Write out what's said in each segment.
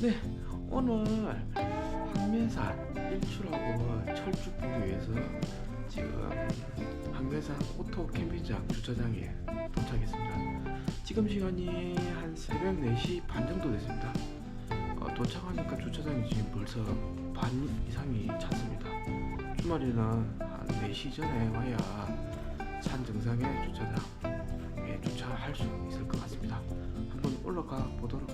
네, 오늘 황매산 일출하고 철쭉 보기 위해서 지금 황매산 오토 캠핑장 주차장에 도착했습니다. 지금 시간이 한 새벽 4시 반 정도 됐습니다. 어, 도착하니까 주차장이 지금 벌써 반 이상이 찼습니다. 주말에는 한 4시 전에 와야 산 정상에 주차장에 주차할 수 있을 것 같습니다. 한번 올라가 보도록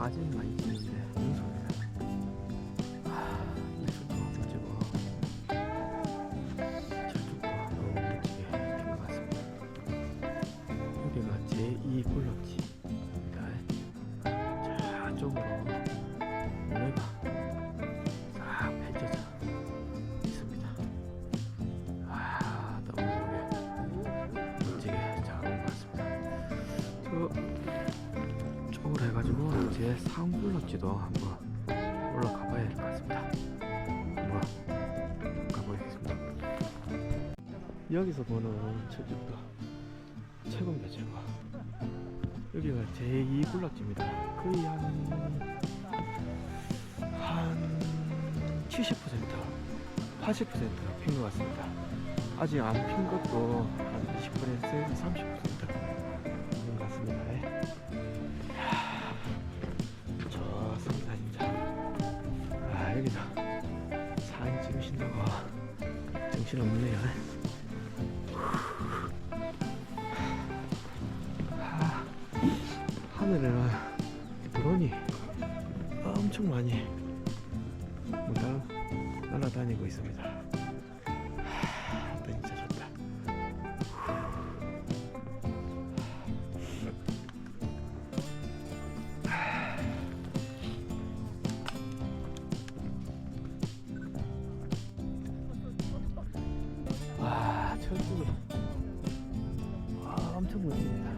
사진 많이 제 상굴럭지도 한번 올라가 봐야 될것 같습니다. 한번 가보겠습니다. 여기서 보는 저쪽도 최고입니다, 최고. 여기가 제2 굴락지입니다. 거의 한, 한 70%, 80%가 핀것 같습니다. 아직 안 핀 것도 한 20%에서 30% 아, 여기서 사진 찍으신다고 정신 없네요. 아, 하늘에는 드론이 엄청 많이 뭐야, 날아다니고 있습니다. 멋집니다.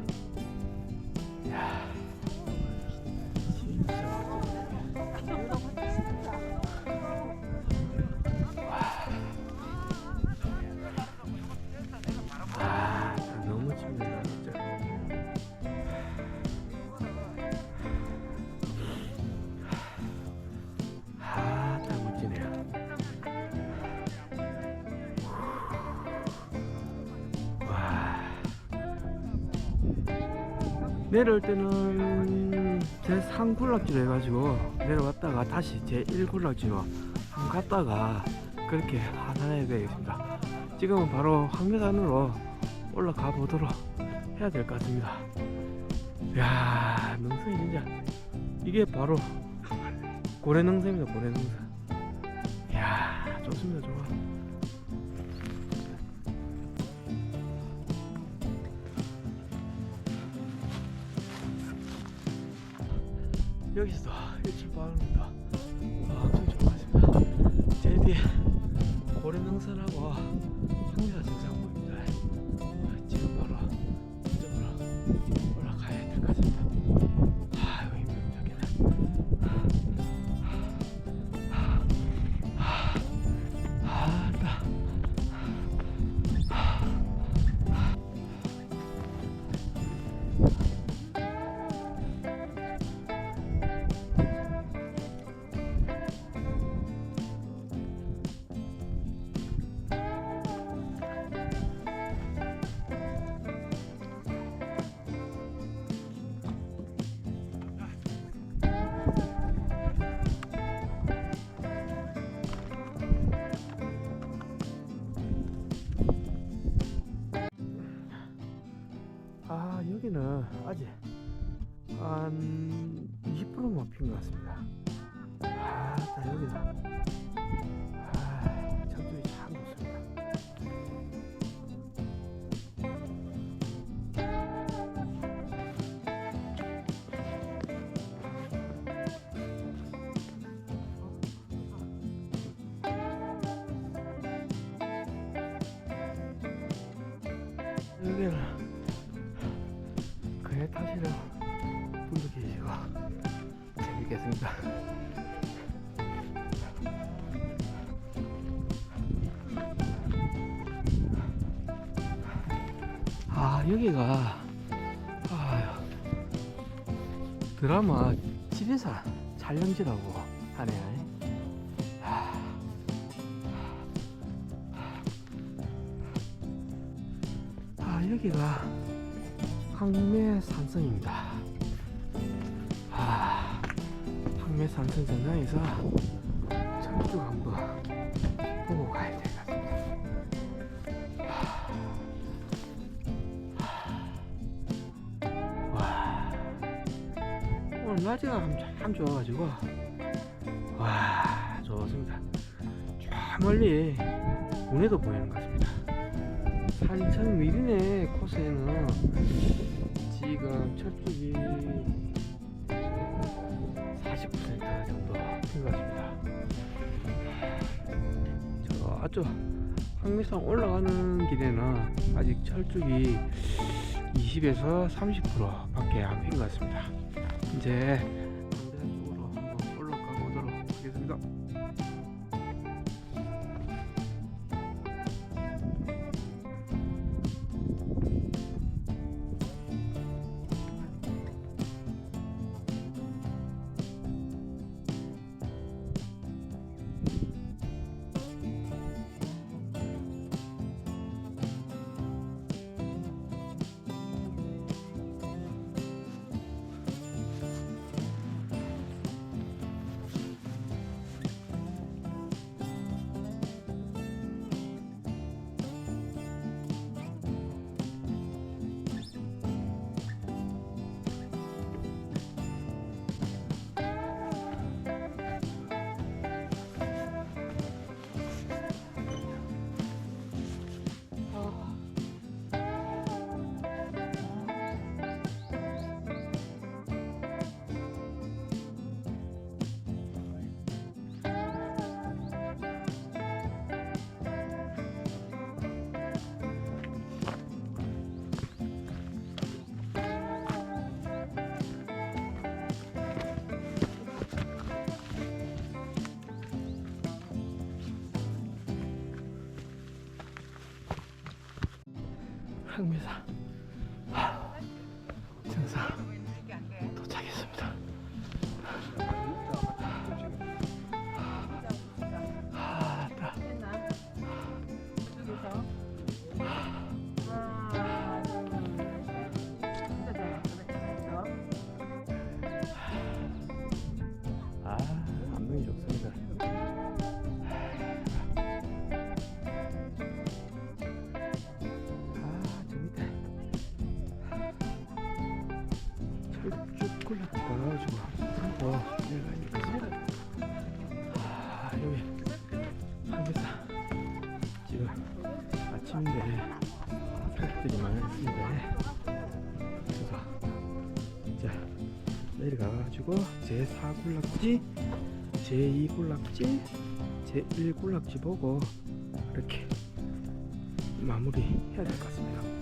내려올 때는 제 3굴락지로 해가지고 내려왔다가 다시 제 1굴락지로 한번 갔다가 그렇게 하산해야 되겠습니다. 지금은 바로 황매산으로 올라가 보도록 해야 될 것 같습니다. 야 능선이 진짜 이게 바로 고래능선입니다. 고래능선. 야 좋습니다. 좋아. 여기서 일출 바랍니다. 와, 엄청 좋아하십니다. 제디 고래 능선하고 여기는 그네 타시는 분도 계시고 재밌겠습니다. 아 여기가 아유, 드라마 집에서 촬영지라고 여기가 황매산성입니다. 아 황매산성 전장에서 저쪽 한번 보고 가야 될 것 같습니다. 와 오늘 날씨가 참, 참 좋아가지고 와 좋습니다. 저 멀리 운해도 보이는 것 같습니 다. 산천 미리네 코스에는 지금 철쭉이 40% 정도 핀것 같습니다. 저쪽 황미산 올라가는 길에는 아직 철쭉이 20에서 30% 밖에 안 핀 것 같습니다. 이제 항미사 정상 콜라티 가가지고 하고 내려가니까 아, 여기 하겠다. 지금 아침인데 사람들이 많은데 그래서 이제 내려가가지고 제4 군락지, 제2 군락지, 제1 군락지 보고 이렇게 마무리 해야 될 것 같습니다.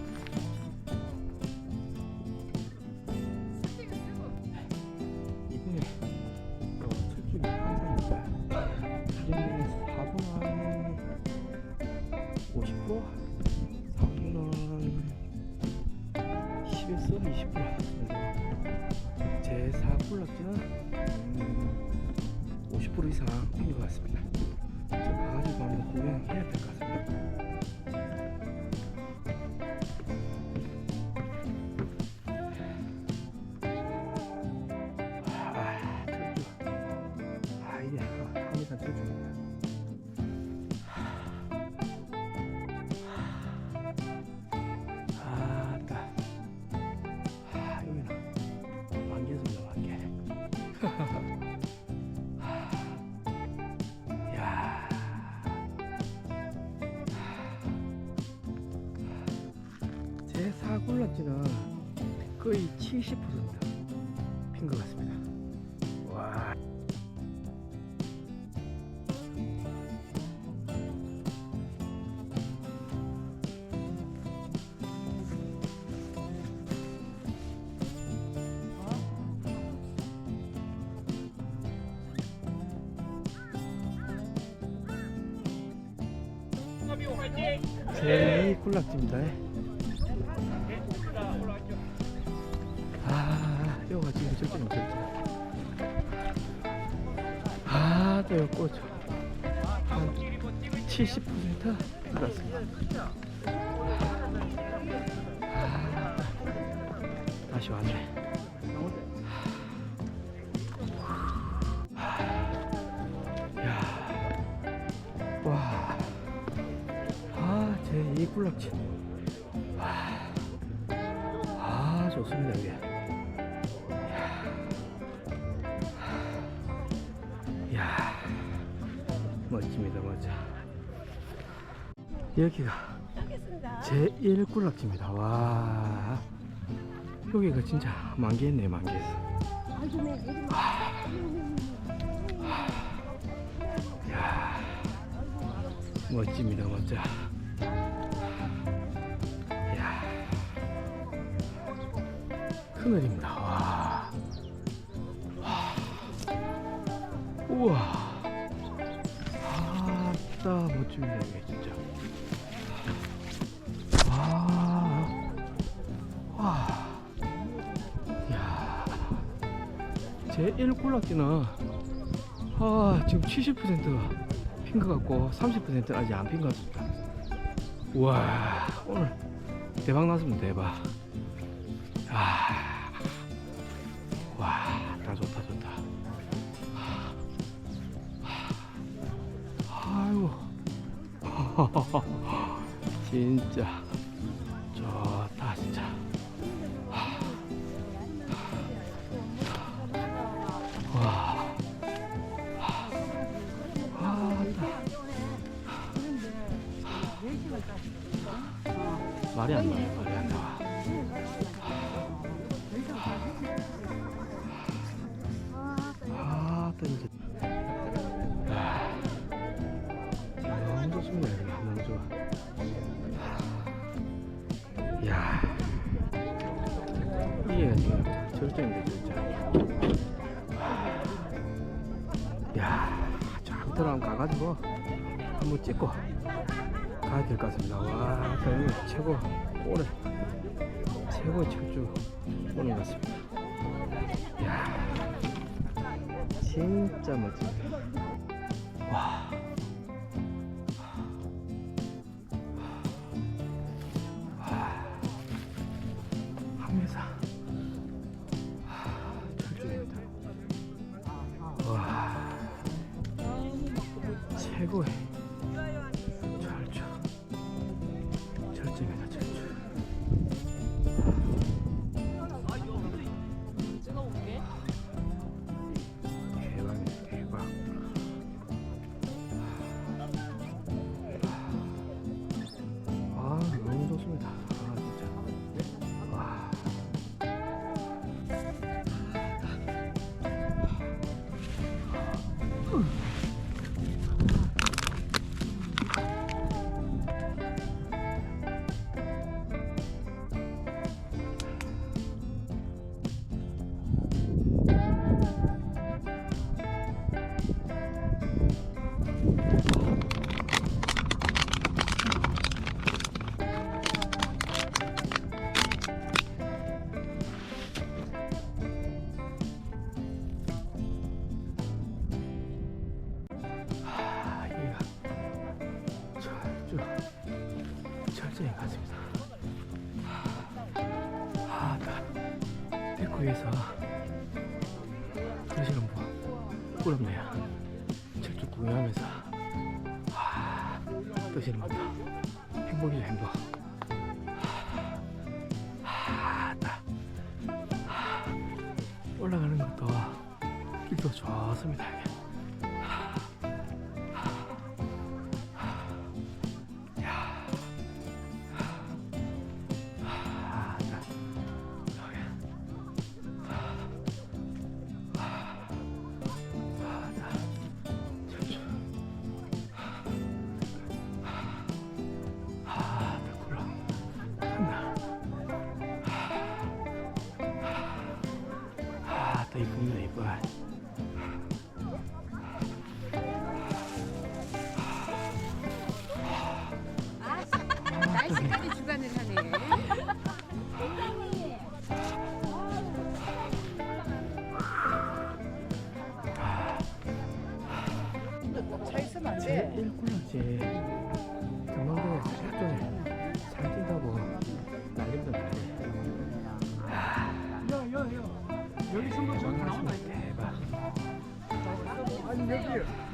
50% 이상 핀것 같습니다. 저 가가지고 한번 구경해야 될 것 같습니다. 아, 야. 제 사골락지는 거의 70%핀 것 같습니다. 와. 제 꿀락지입니다. 아, 지금 절정 절정. 아, 또 여기 꽂혀. 한 70% 들었습니다. 아, 다시 왔네. 야, 와. 아, 제이 꿀락지. 와. 아, 좋습니다, 이게. 멋집니다, 멋져. 여기가 제 1꿀락지입니다. 와, 여기가 진짜 만개했네요, 만개했어. 야, 멋집니다, 멋져. 야, 큰일입니다. 와. 와. 우와. 아따 멋집니다 이게 진짜. 와. 와. 야. 제 1꿀락지는 아 지금 70%핀 것 같고 30%는 아직 안 핀 것 같습니다. 우와 오늘 대박 났습니다 대박. 진짜 좋습니다. 여기. 너무 좋아. 야, 이게 지금 절정인데 진짜. 야, 쫙 들어가면 가가지고 한번 찍고 가야 될 것 같습니다. 와, 여기 최고 오늘 최고 철주 오는 것 같습니다. 야. 진짜 멋집니다. 항해사. 철쭉입니다. 와. 최고의 아, 쭉 철저히 같습니다. 아, 나 위에서 드시는 분 부럽네요. 철쭉 구경하면서 아, 드시는 것도 행복이죠 행복. 아, 나 올라가는 것도 날도 좋습니다. 제 돼. 1꿀락지. 경남도에서 실전에 잘 뛴다고 난립니다. 난리 여기서만 저기 나온다. 정말 대박. 아니 여기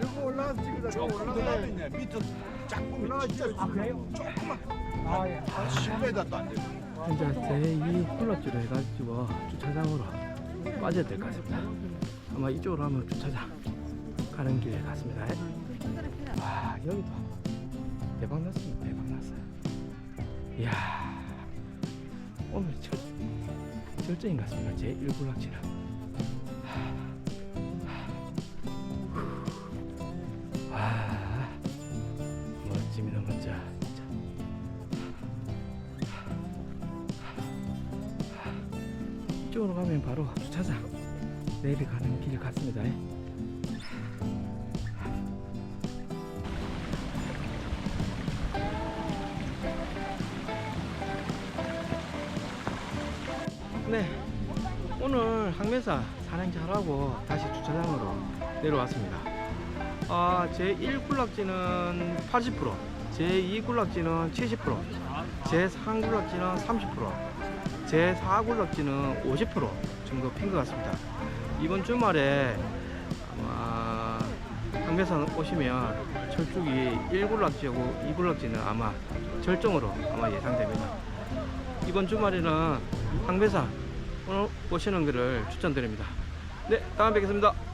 여기 올라가서 찍으다 저 올라가야 되냐 밑에 쫙 보면 진짜 아 그래요? 조금만 아예. 10m도 안 돼요 이제 제2 꿀락지로 해가지고 주차장으로 빠져야 될 것 같습니다. 아마 이쪽으로 하면 주차장 가는 길에 갔습니다 와 여기도 대박 났습니다 대박 났어요 이야. 오늘 절, 절정인 것 같습니다 제1 꿀락지는. 와 멋집니다 멋져. 이쪽으로 가면 바로 주차장 내려가는 길 같습니다 네. 오늘 항매사 산행 잘하고 다시 주차장으로 내려왔습니다. 아, 제1 굴락지는 80% 제2 굴락지는 70% 제3 굴락지는 30% 제4 굴락지는 50% 정도 핀 것 같습니다. 이번 주말에 아마 항매산 오시면 철쭉이 1굴락지하고 2굴락지는 아마 절정으로 아마 예상됩니다. 이번 주말에는 항매산 오늘 오시는 것을 추천드립니다. 네 다음에 뵙겠습니다